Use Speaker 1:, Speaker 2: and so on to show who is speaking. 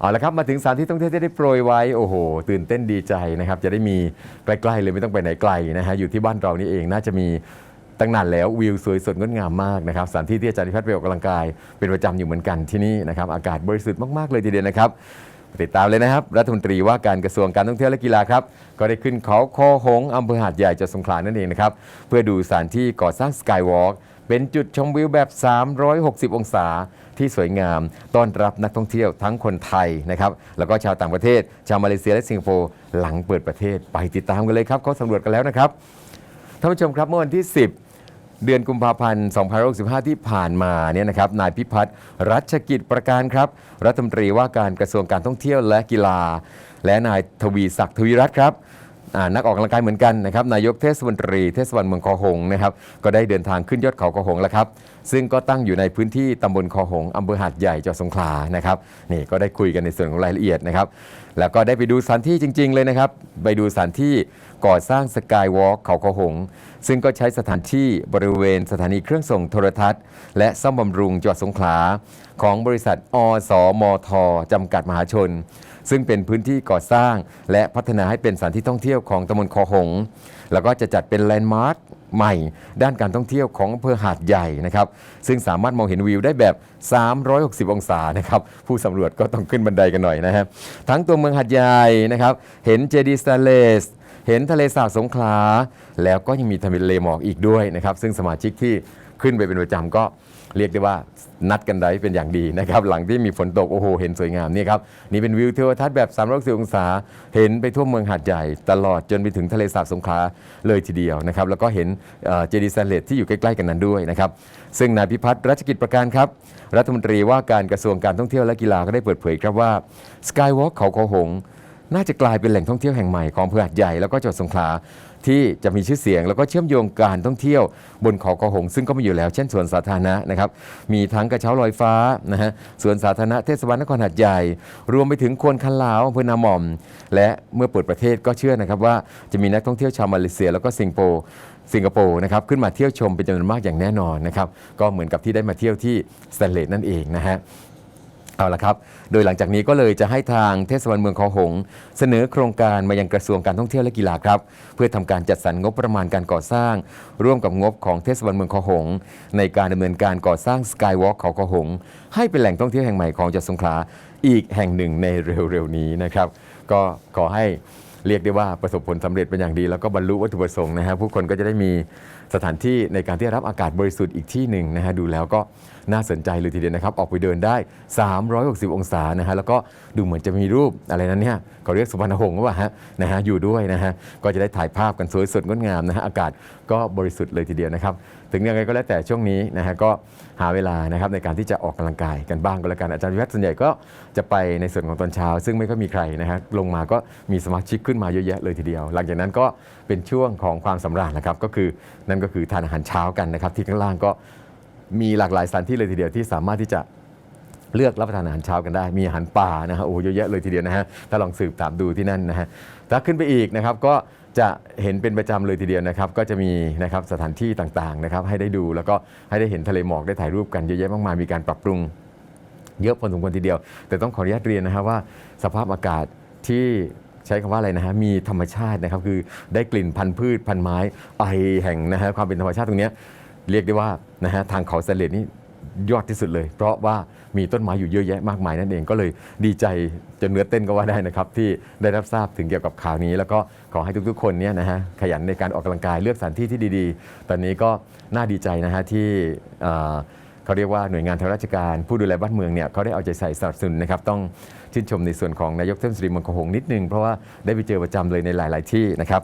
Speaker 1: เอาละครับมาถึงสถานที่ท่องเที่ยวที่ได้โปรยไว้โอ้โห ตื่นเต้นดีใจนะครับ จะได้มีใกล้ๆเลยไม่ต้องไปไหนไกลนะฮะอยู่ที่บ้านเรานี่เองน่าจะมีตั้งนานแล้ววิวสวยสดงดงามมากนะครับสถานที่ที่อาจารย์นิพัฒน์ไปออกกำลังกาย เป็นประจำอยู่เหมือนกันที่นี่นะครับอากาศบริสุทธิ์มากๆเลยทีเดียวนะครับติดตามเลยนะครับ รัฐมนตรีว่าการกระทรวงการท่องเที่ยวและกีฬาครับ ก็ได้ขึ้นเขาคอหงอำเภอหาดใหญ่จังหวัดสงขลานั่นเองนะครับ เพื่อดูสถานที่ก่อสร้างสกายวอล์ก เป็นจุดชมวิวแบบ 360 องศาที่สวยงาม ต้อนรับนักท่องเที่ยวทั้งคนไทยนะครับแล้วก็ชาวต่างประเทศ ชาวมาเลเซียและสิงคโปร์หลังเปิดประเทศไปติดตามกันเลยครับเขาสำรวจกันแล้วนะครับท่านผู้ชมครับเมื่อวันที่ 10เดือนกุมภาพันธ์ 2565 ที่ผ่านมาเนี่ยนะครับ นายพิพัฒน์รัชกิจประการครับ รัฐมนตรีว่าการกระทรวงการท่องเที่ยวและกีฬา และนายทวีศักดิ์ทวีรัตน์ครับ นักออกกำลังกายเหมือนกันนะครับนายกเทศมนตรีเทศบาลเมืองคอหงนะครับก็ได้เดินทางขึ้นยอดเขาคอหงแล้วครับซึ่งก็ตั้งอยู่ในพื้นที่ตำบลคอหงอำเภอหาดใหญ่จังหวัดสงขลานะครับนี่ก็ได้คุยกันในส่วนของรายละเอียดนะครับแล้วก็ได้ไปดูสถานที่จริง ๆ เลยนะครับไปดูสถานที่ก่อสร้างสกายวอล์กเขาคอหง ซึ่งก็ใช้สถานที่บริเวณสถานีเครื่องส่งโทรทัศน์ และซ่อมบำรุงจังหวัดสงขลาของบริษัทอสมทจำกัดมหาชน ซึ่งเป็นพื้นที่ก่อสร้าง และพัฒนาให้เป็นสถานที่ท่องเที่ยวของตำบลคอหง แล้วก็จะจัดเป็นแลนด์มาร์คใหม่ ด้านการท่องเที่ยวของอำเภอหาดใหญ่นะครับ ซึ่งสามารถมองเห็นวิวได้แบบ 360 องศานะครับผู้สำรวจก็ต้องขึ้นบันไดกันหน่อยนะครับทั้งตัวเมืองหาดใหญ่นะครับ เห็นเจดีย์สแตนเลสเห็นทะเลสาบสงขลาแล้วก็ยังมีทะเลหมอกอีกด้วยนะครับ ซึ่งสมาชิกที่ขึ้นไปเป็นประจำก็ เรียกได้ว่านัดกันได้เป็นอย่างดีนะครับหลังที่มีฝนตกโอ้โหเห็นสวยงามนี่ครับนี่เป็นวิวเทวทัศน์แบบ360องศาเห็นไปทั่วเมืองหาดใหญ่ตลอดจนไปถึงทะเลสาบสงขลาเลยทีเดียวนะครับแล้วก็เห็นเจดีย์แตนเลสที่อยู่ใกล้ๆกันนั้นด้วยนะครับซึ่งนายพิพัฒน์รัชกิจประการครับ รัฐมนตรีว่าการกระทรวงการท่องเที่ยวและกีฬาก็ได้เปิดเผยครับว่าสกายวอล์กเขาคหง น่าจะกลายเป็นแหล่งท่องเที่ยวแห่งใหม่ของอำเภอหาดใหญ่แล้วก็จังหวัดสงขลาที่จะมีชื่อเสียง แล้วก็เชื่อมโยงการท่องเที่ยวบนเขากระหง ซึ่งก็มีอยู่แล้วเช่นสวนสาธารณะนะครับมีทั้งกระเช้าลอยฟ้านะฮะสวนสาธารณะเทศบาลนครหาดใหญ่ รวมไปถึงควนคันลาวอำเภอนาหม่อม และเมื่อเปิดประเทศก็เชื่อนะครับว่าจะมีนักท่องเที่ยวชาวมาเลเซีย แล้วก็สิงคโปร์สิงคโปร์นะครับขึ้นมาเที่ยวชมเป็นจำนวนมากอย่างแน่นอนนะครับก็เหมือนกับที่ได้มาเที่ยวที่สแตนเลสนั่นเองนะฮะ เอาละครับ โดยหลังจากนี้ก็เลยจะให้ทางเทศบาลเมืองคอหง เสนอโครงการมายังกระทรวงการท่องเที่ยวและกีฬาครับ เพื่อทำการจัดสรรงบประมาณการก่อสร้าง ร่วมกับงบของเทศบาลเมืองคอหง ในการดำเนินการก่อสร้างสกายวอล์กเขาคอหง ให้เป็นแหล่งท่องเที่ยวแห่งใหม่ของจังหวัดสงขลาอีกแห่งหนึ่งในเร็วๆนี้นะครับ ก็ขอให้ เรียกได้ว่าประสบผลสำเร็จเป็นอย่างดี แล้วก็บรรลุวัตถุประสงค์นะฮะผู้คนก็จะได้มีสถานที่ในการที่รับอากาศบริสุทธิ์อีกที่หนึ่งนะฮะดูแล้วก็น่าสนใจเลยทีเดียวนะครับ ออกไปเดินได้ 360 องศานะฮะแล้วก็ดูเหมือนจะมีรูปอะไรนั้นเนี่ยเขาเรียกสุพรรณหงส์ว่าฮะนะฮะอยู่ด้วยนะฮะก็จะได้ถ่ายภาพกันสวยสดงดงามนะฮะอากาศก็บริสุทธิ์เลยทีเดียวนะครับ ถึงยังไงก็แล้วแต่ช่วงนี้นะฮะก็หาเวลานะครับในการที่จะออกกำลังกายกันบ้างก็แล้วกันอาจารย์วิวัฒน์ส่วนใหญ่ก็จะไปในส่วนของตอนเช้า ซึ่งไม่ค่อยมีใครนะฮะลงมาก็มีสมาชิกขึ้นมาเยอะแยะเลยทีเดียว หลังจากนั้นก็เป็นช่วงของความสำราญนะครับก็คือนั่นก็คือทานอาหารเช้ากันนะครับที่ข้างล่างก็มีหลากหลายสถานที่เลยทีเดียวที่สามารถที่จะเลือกรับประทานอาหารเช้ากันได้ มีอาหารป่านะฮะโอ้เยอะแยะเลยทีเดียวนะฮะถ้าลองสืบตามดูที่นั่นนะฮะถ้าขึ้นไปอีกนะครับก็ จะเห็นเป็นประจำเลยทีเดียวนะครับ ก็จะมีนะครับสถานที่ต่างๆนะครับให้ได้ดูแล้วก็ให้ได้เห็นทะเลหมอกได้ถ่ายรูปกันเยอะแยะมากมายมีการปรับปรุงเยอะพอสมควรทีเดียว แต่ต้องขออนุญาตเรียนนะครับว่า สภาพอากาศที่ใช้คำว่าอะไรนะฮะมีธรรมชาตินะครับคือได้กลิ่นพันธุ์พืชพันธุ์ไม้ไอแห่งนะฮะความเป็นธรรมชาติตรงนี้เรียกได้ว่านะฮะทางเขาเสลสนี่ ยอดที่สุดเลย เพราะว่ามีต้นไม้อยู่เยอะแยะมากมายนั่นเองก็เลยดีใจจนเนื้อเต้นก็ว่าได้นะครับ ที่ได้รับทราบถึงเกี่ยวกับข่าวนี้ แล้วก็ขอให้ทุกๆ คนเนี่ยนะฮะขยันในการออกกำลังกายเลือกสถานที่ที่ดีๆ ตอนนี้ก็น่าดีใจนะฮะที่เขาเรียกว่าหน่วยงานทางราชการ ผู้ดูแลบ้านเมืองเนี่ยเขาได้เอาใจใส่สนับสนุนนะครับต้องชื่นชมในส่วนของนายกเทศมนตรีเมืองคงหงส์นิดนึงเพราะว่าได้ไปเจอประจำเลยในหลาย ๆ ที่นะครับ